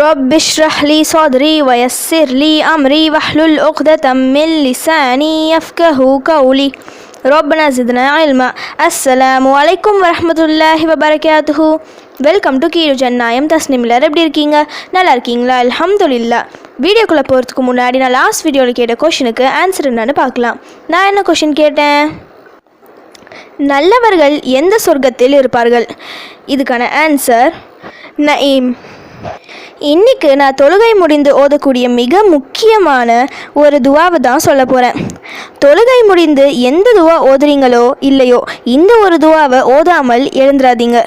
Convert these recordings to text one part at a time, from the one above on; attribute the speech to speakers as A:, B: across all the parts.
A: رب اشرح لي صدري ويسر لي أمري واحلل عقدة من لساني يفقه قولي ربنا زدنا علما السلام عليكم ورحمة الله وبركاته welcome to கீழு ஜன்னாயம் தஸ்னிம் எல்லாரும் எப்படி இருக்கீங்க நல்லா இருக்கீங்களா இல்லா வீடியோக்குள்ளே போகிறதுக்கு முன்னாடி நான் லாஸ்ட் வீடியோவில் கேட்ட கொஷினுக்கு ஆன்சர் என்னன்னு பார்க்கலாம் நான் என்ன கொஷின் கேட்டேன் நல்லவர்கள் எந்த சொர்க்கத்தில் இருப்பார்கள் இதுக்கான ஆன்சர் நயீம் இன்றைக்கு நான் தொழுகை முடிந்து ஓதக்கூடிய மிக முக்கியமான ஒரு துவாவை தான் சொல்ல போகிறேன் தொழுகை முடிந்து எந்த துவா ஓதுறீங்களோ இல்லையோ இந்த ஒரு துவாவை ஓதாமல் எழுந்துராதீங்க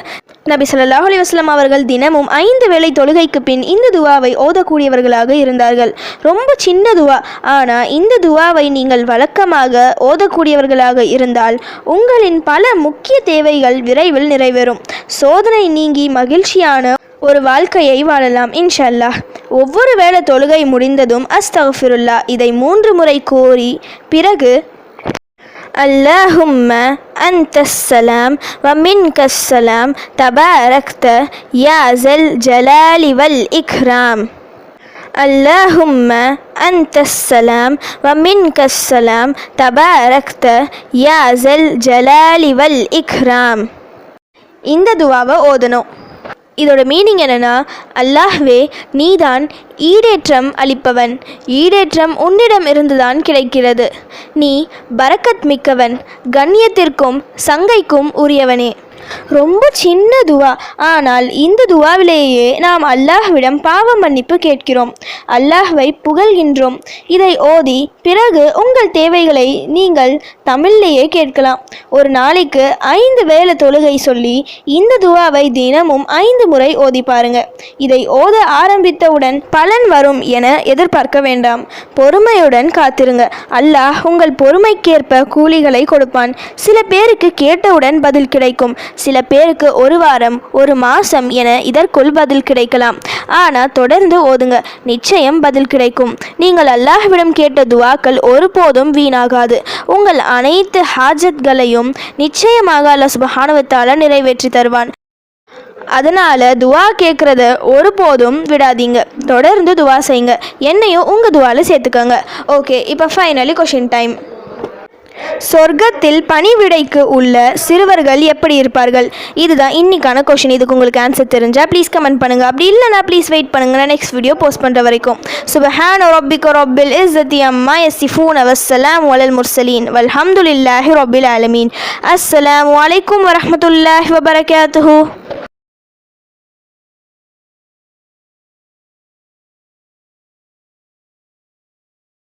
A: நபி சொல்லாஹ் அலிவாஸ்லாம் அவர்கள் தினமும் ஐந்து வேளை தொழுகைக்கு பின் இந்த துவாவை ஓதக்கூடியவர்களாக இருந்தார்கள் ரொம்ப சின்ன துவா ஆனால் இந்த துவாவை நீங்கள் வழக்கமாக ஓதக்கூடியவர்களாக இருந்தால் உங்களின் பல முக்கிய தேவைகள் விரைவில் நிறைவேறும் சோதனை நீங்கி மகிழ்ச்சியான ஒரு வாழ்க்கையை வாழலாம் இன்ஷல்லா ஒவ்வொரு வேளை தொழுகை முடிந்ததும் அஸ்தஃபிருல்லா இதை மூன்று முறை கோரி பிறகு அல்லாஹும்ம அந்தஸ்ஸலாம் வ மின் கஸ்ஸலாம் தபாரக்த யாசல் ஜலாலிவல் வல் இக்ராம் அல்லாஹும்ம அந்தஸ்ஸலாம் வமின் மின் கஸ்ஸலாம் தபாரக்த யாசல் ஜலாலிவல் வல் இக்ராம் இந்த துவாவை ஓதணும் இதோட மீனிங் என்னென்னா அல்லாஹ்வே நீதான் ஈடேற்றம் அளிப்பவன் ஈடேற்றம் உன்னிடம் இருந்துதான் கிடைக்கிறது நீ பரக்கத் மிக்கவன் கண்ணியத்திற்கும் சங்கைக்கும் உரியவனே ரொம்ப சின்ன துவா ஆனால் இந்த துவாவிலேயே நாம் அல்லாஹ்விடம் பாவ மன்னிப்பு கேட்கிறோம் அல்லாஹ்வை புகழ்கின்றோம் இதை ஓதி பிறகு உங்கள் தேவைகளை நீங்கள் தமிழ்லேயே கேட்கலாம் ஒரு நாளைக்கு ஐந்து வேலை தொழுகை சொல்லி இந்த துவாவை தினமும் ஐந்து முறை ஓதி பாருங்க இதை ஓத ஆரம்பித்தவுடன் பலன் வரும் என எதிர்பார்க்க வேண்டாம் பொறுமையுடன் காத்திருங்க அல்லாஹ் உங்கள் பொறுமைக்கேற்ப கூலிகளை கொடுப்பான் சில பேருக்கு கேட்டவுடன் பதில் கிடைக்கும் சில பேருக்கு ஒரு வாரம் ஒரு மாதம் என இதற்குள் பதில் கிடைக்கலாம் ஆனால் தொடர்ந்து ஓதுங்க நிச்சயம் பதில் கிடைக்கும் நீங்கள் அல்லாஹ்விடம் கேட்ட துவாக்கள் ஒருபோதும் வீணாகாது உங்கள் அனைத்து ஹாஜத்களையும் நிச்சயமாக அல்ல சுபஹானுவத்தால நிறைவேற்றி தருவான் அதனால் துவா கேட்குறத ஒருபோதும் விடாதீங்க தொடர்ந்து துவா செய்யுங்க என்னையும் உங்கள் துவாவில் சேர்த்துக்கோங்க ஓகே இப்போ ஃபைனலி கொஷின் டைம் சொர்க்கத்தில் பணிவிடைக்கு உள்ள சிறுவர்கள் எப்படி இருப்பார்கள் இதுதான் இன்னைக்கான கொஷின் இதுக்கு உங்களுக்கு ஆன்சர் தெரிஞ்சால் ப்ளீஸ் கமெண்ட் பண்ணுங்கள் அப்படி இல்லைனா ப்ளீஸ் வெயிட் பண்ணுங்கள் நான் நெக்ஸ்ட் வீடியோ போஸ்ட் பண்ணுற வரைக்கும் ஹேன் ரொபிக் ரொபில் இஸ் தி அம்மா எஸ் சி சிஃபூன் அவசலாம் வலல் முர்சலீன் ஹம்துல்லாஹி ரொபில் அலமீன் அஸ்லாம் வலைக்கம் வரமத்துல்லாஹி வபரகாத்து